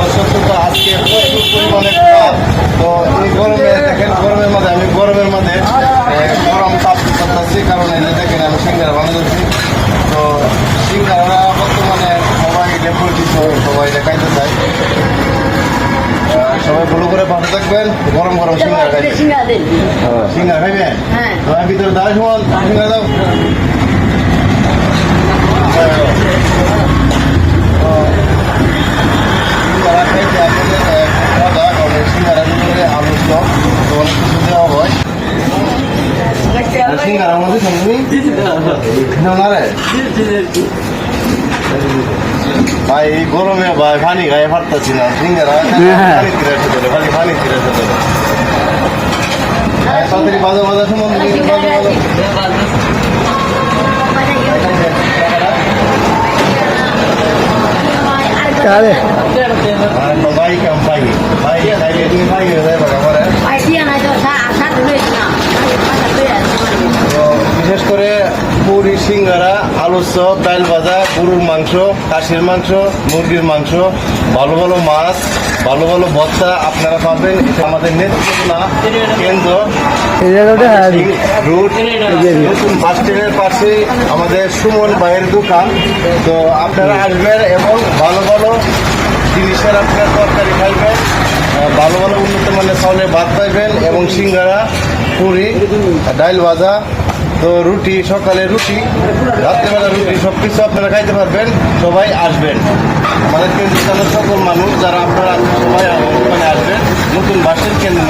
তো আজকে প্রচুর পরিমাণে তো এই গরমে দেখেন গরমের মধ্যে আমি গরমের মধ্যে গরম তাপ করতেছি কারণ যে দেখেন আমি সিঙ্গারা বানাচ্ছি তো সিঙ্গারা বর্তমানে সবাই ডেপুটি সবাই দেখাইতে আহ, সবাই ভালো করে ভালো থাকবেন গরম গরম সিঙ্গারা খাইবেন। সিঙ্গারা খাইবেন? হ্যাঁ। তোমার ভিতরে দাও সুমন সিঙ্গারা দাও সিঙ্গারা খাইতে আসলে আহ, মজা কারণ এই সিঙ্গারার ভিতরে আলুর চপ তো অনেক কিছু দেওয়া হয় আর সিঙ্গারা মধ্যে তুমি খাও না রে ভাই এই গরমে ভাই পানি গায়ে ফাটতেছি না সিঙ্গারা পানি আসতে ধরে পানি পানি কিনে আসতে তাড়াতাড়ি বাজা বাজা সময় বাজা বাজা আর ভাই কাম ভাই ভাই ভাই ভাই হয়ে যায় বাবা আমার তো বিশেষ করে পুরি সিঙ্গারা আলুর চপ ডাল ভাজা গরুর মাংস খাসির মাংস মুরগির মাংস ভালো ভালো মাছ ভালো ভালো ভর্তা আপনারা পাবেন। আমাদের নেত্রকোনা কেন্দ্র। জায়গাটা হ্যাঁ রুট নতুন বাস স্ট্যান্ডের পাশে আমাদের সুমন ভাইয়ের দোকান। তো আপনারা আসবেন এবং ভালো ভালো জিনিসের আপনার তরকারি খাইবেন ভালো ভালো উন্নত মানের চাউলে ভাত পাইবেন এবং সিঙ্গারা পুরি ডাইল ভাজা তো রুটি, সকালে রুটি, রাত্রেবেলা রুটি সব কিছু আপনারা খাইতে পারবেন, সবাই আসবেন। আমাদের কেন্দ্রের সকল মানুষ যারা আপনারা সবাই ওখানে আসবেন, নতুন বাসের কেন্দ্র।